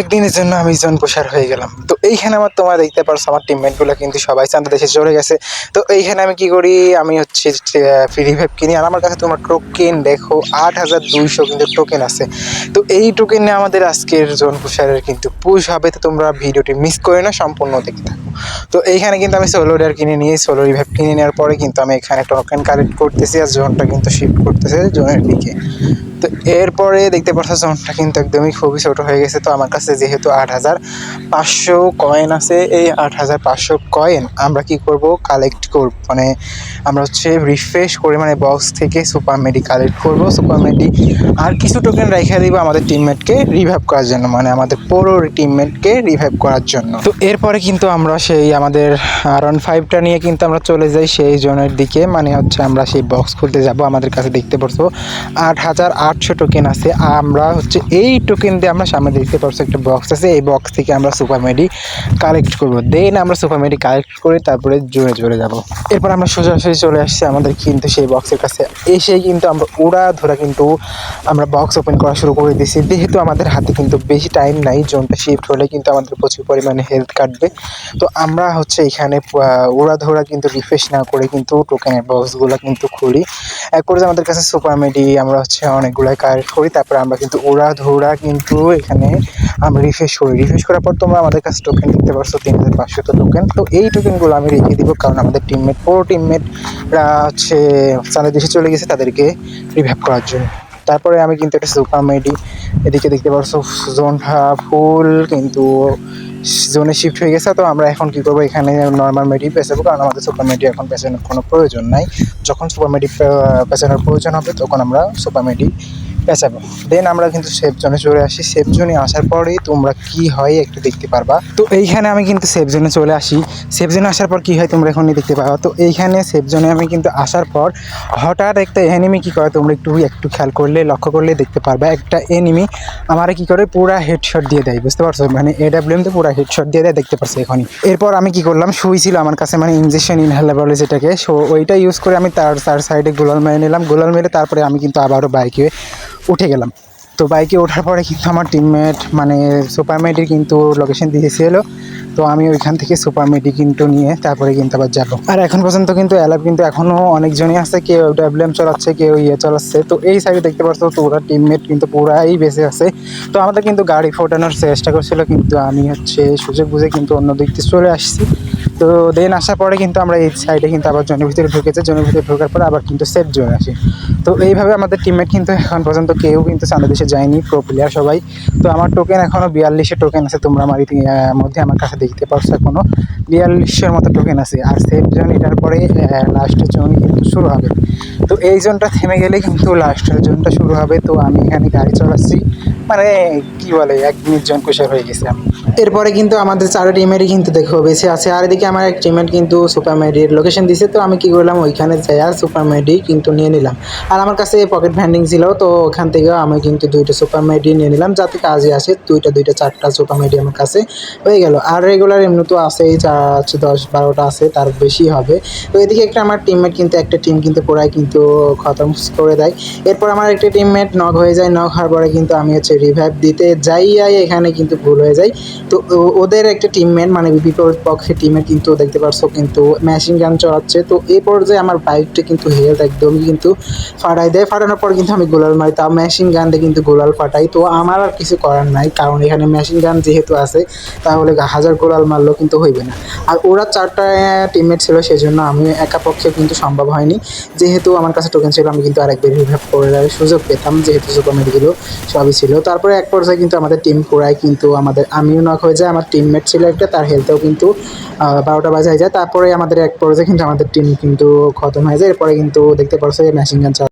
একদিনের জন্য আমি জন প্রসার হয়ে গেলাম। তো এইখানে আমার তোমার দেখতে পারছ, আমার টিমমেটগুলো কিন্তু সবাই চান্দা দেশে চলে গেছে। তো এইখানে আমি কি করি, আমি হচ্ছে ফ্রি ভেপ কিনি। আর আমার কাছে তোমার টোকেন দেখো, আট হাজার দুইশো কিন্তু টোকেন আছে। তো এই টোকেনে আমাদের আজকের জন প্রসারের কিন্তু পুশ হবে। তো তোমরা ভিডিওটি মিস করে না, সম্পূর্ণ দেখতে তো এইখানে কিন্তু আমি সোলো ডেয়ার কিনে নিয়ে সোলো রিভাইভ কিনে নেওয়ার পরে কিন্তু আমি এখানে টোকেন কালেক্ট করতেছি আর জোনটা কিন্তু শিফট করতেছে জোনের দিকে। তো এরপরে দেখতে পাচ্ছ জোনটা কিন্তু একদমই খুবই ছোট হয়ে গেছে। তো আমার কাছে যেহেতু আট হাজার পাঁচশো কয়েন আছে, এই আট হাজার পাঁচশো কয়েন আমরা কি করব? কালেক্ট করব। মানে আমরা হচ্ছে রিফ্রেশ করে মানে বক্স থেকে সুপার মেডি কালেক্ট করব। সুপার মেডি আর কিছু টোকেন রেখে দিব আমাদের টিমমেটকে রিভাইভ করার জন্য মানে আমাদের পুরো টিমমেটকে রিভাইভ করার জন্য। তো এরপরে কিন্তু আমরা সেই আমাদের আর ওয়ান ফাইভটা নিয়ে কিন্তু আমরা চলে যাই সেই জোনের দিকে। মানে হচ্ছে আমরা সেই বক্স খুলতে যাব, আমাদের কাছে দেখতে পারছ আট হাজার আটশো টোকেন আছে। আমরা হচ্ছে এই টোকেন দিয়ে আমরা সামনে দেখতে পারছ একটা বক্স আছে। এই বক্স থেকে আমরা সুপার মেডি কালেক্ট করব। দেন আমরা সুপার মেডি কালেক্ট করে তারপরে জোরে জোরে যাব। এরপর আমরা সোজাসুজি চলে আসছি আমাদের কিন্তু সেই বক্সের কাছে। এসেই কিন্তু আমরা উড়া ধরা কিন্তু আমরা বক্স ওপেন করা শুরু করে দিয়েছি। যেহেতু আমাদের হাতে কিন্তু বেশি টাইম নাই, জোনটা শিফট হলে কিন্তু আমাদের প্রচুর পরিমাণে হেলথ কাটবে। তো আমরা হচ্ছে এখানে উড়া ধরা কিন্তু রিফ্রেশ না করে কিন্তু টোকেনের বক্সগুলো কিন্তু খুলি। এক করে আমাদের কাছে সুপার মেডি আমরা হচ্ছে অনেকগুলাই কালেক্ট করি, তারপরে আমরা কিন্তু উড়া ধরা কিন্তু এখানে আমরা রিফ্রেশ করি। রিফ্রেশ করার পর তোমরা আমাদের কাছে টোকেন দেখতে পারছ তিন হাজার পাঁচশো টোকেন তো এই টোকেনগুলো আমি রেখে দিব, কারণ আমাদের টিমমেট পুরো টিমমেটরা হচ্ছে চাঁদের দেশে চলে গেছে তাদেরকে রিভাইভ করার জন্য। তারপরে আমি কিন্তু একটা সুপার মেডি এদিকে দেখতে পারছ জোনটা ফুল কিন্তু জোনে শিফট হয়ে গেছে, তো আমরা এখন কি করব? এখানে নর্মাল মেডি পেঁচাবো কারণ আমাদের সুপার মেডি এখন পেঁচানোর কোনো প্রয়োজন নাই। যখন সুপার মেডি পেঁচানোর প্রয়োজন হবে, তখন আমরা সুপার মেডি পেঁচাবো দেন আমরা কিন্তু সেফ জোনে চলে আসি। সেফ জোনে আসার পরেই তোমরা কি হয় একটু দেখতে পারবা। তো এইখানে আমি কিন্তু সেফ জোনে চলে আসি। সেফ জোনে আসার পর কি হয় তোমরা এখনই দেখতে পাবা তো এইখানে সেফ জোনে আমি কিন্তু আসার পর হঠাৎ একটা এনিমি কি করে? তোমরা একটু একটু খেয়াল করলে, লক্ষ্য করলে দেখতে পারবা। একটা এনিমি আমার কি করে? পুরা হেডশট দিয়ে দেয়, বুঝতে পারছ? মানে এডাব্লিউএম তো পুরা হেডশট দিয়ে দেয়, দেখতে পারছ এখনই। এরপর আমি কি করলাম? শুই ছিল আমার কাছে মানে ইঞ্জেকশন ইনহেলার বলে যেটাকে। সো ওইটা ইউজ করে আমি তার তার সাইডে গোলাল মেরে নিলাম। গোলাল মেরে তারপরে আমি কিন্তু আবারও বাইকে উঠে গেলাম। তো বাইকে ওঠার পরে কিন্তু আমার টিমমেট মানে সুপার মেডির কিন্তু লোকেশন দিয়েছিল তো আমি ওইখান থেকে সুপার মেডি কিন্তু নিয়ে তারপরে কিন্তু আবার যাব। আর এখন পর্যন্ত কিন্তু অ্যালাপ কিন্তু এখনও অনেকজনই আছে, কেউ ডাব্লিউএম চালাচ্ছে, কেউ ইয়ে চালাচ্ছে। তো এই সাইডে দেখতে পাচ্ছ তো ওরা টিমমেট কিন্তু পুরাই বেঁচে আছে। তো আমাদের কিন্তু গাড়ি ফোটানোর চেষ্টা করছিল, কিন্তু আমি হচ্ছে সুযোগ বুঝে কিন্তু অন্য দিক থেকে চলে আসছি। তো দেন আসার পরে কিন্তু আমরা এই সাইডে কিন্তু আবার জনের ভিতরে ঢুকেছে। জনের ভিতরে ঢোকার পরে আবার কিন্তু সেফ জোন আসি। তো এইভাবে আমাদের টিমমেট কিন্তু এখন পর্যন্ত কেউ কিন্তু বাংলাদেশে যায়নি প্রো প্লেয়ার সবাই। তো আমার টোকেন এখনও বিয়াল্লিশে টোকেন আছে, তোমরা আমার মধ্যে আমার কাছে দেখতে পারছ এখনও বিয়াল্লিশের মতো টোকেন আছে। আর সেফ জোন এটার পরে লাস্টের জোন কিন্তু শুরু হবে। তো এই জোনটা থেমে গেলে কিন্তু লাস্টের জোনটা শুরু হবে। তো আমি এখানে গাড়ি চালাচ্ছি। মানে কি বলে, এক মিনিট জন কুশার হয়ে গেছে। এরপরে কিন্তু আমাদের চারো টিমেরই কিন্তু দেখো, বেঁচে আছে। আর এদিকে আমার এক টিমের কিন্তু সুপার মেডির লোকেশন দিছে, তো আমি কি করলাম, ওইখানে যাই আর সুপার মেডি কিন্তু নিয়ে নিলাম। আর আমার কাছে পকেট ভ্যান্ডিং ছিল, তো ওখান থেকে আমি কিন্তু দুইটা সুপার মেডি নিয়ে নিলাম, যাতে কাজে আসে, দুইটা দুইটা, চারটা সুপার মেডি আমার কাছে হয়ে গেল। আর রেগুলার এমনি তো আসেই চা হচ্ছে দশ, বারোটা আছে, তার বেশি হবে। তো এদিকে একটা আমার টিমমেট কিন্তু, একটা টিম কিন্তু পুরাই কিন্তু খতম করে দেয়। এরপর আমার একটা টিমমেট নক হয়ে যায় নক হওয়ার পরে কিন্তু আমি হচ্ছে রিভাইভ দিতে যাই এখানে কিন্তু ভুল হয়ে যায়। তো ওদের একটা টিমমেট মানে বিপরীত পক্ষের টিমের কিন্তু দেখতে পারছ কিন্তু মেশিন গান চলাচ্ছে তো এই পর্যায়ে আমার বাইকটা কিন্তু হেলথ একদমই কিন্তু ফাটাই দেয়। ফাটানোর পর কিন্তু আমি গোলাল মারি। তাও মেশিন গান দিয়ে কিন্তু গোলাল ফাটাই। তো আমার আর কিছু করার নাই। কারণ এখানে মেশিন গান যেহেতু আছে, তাহলে হাজার গোলাল মারলেও কিন্তু হইবে না। আর ওরা চারটা টিমমেট ছিল, সেজন্য আমি একা পক্ষে কিন্তু সম্ভব হয়নি। যেহেতু আমার কাছে টোকেন ছিল, আমি কিন্তু আরেকবার রিভাইভ করে দেওয়ার সুযোগ পেতাম। যেহেতু সুপার মেডিগুলো সবই ছিল। তারপরে এক পর্যায়ে কিন্তু আমাদের টিম পুরাই কিন্তু আমাদের আমিও নক হয়ে যায়। আমার টিমমেট ছিল একটা, তার হেলথেও কিন্তু বারোটা বাজে হয়ে যায়। তারপরে আমাদের এক পর্যায়ে কিন্তু আমাদের টিম কিন্তু খতম হয়ে যায়। এরপরে কিন্তু দেখতে পারছ মেশিন গান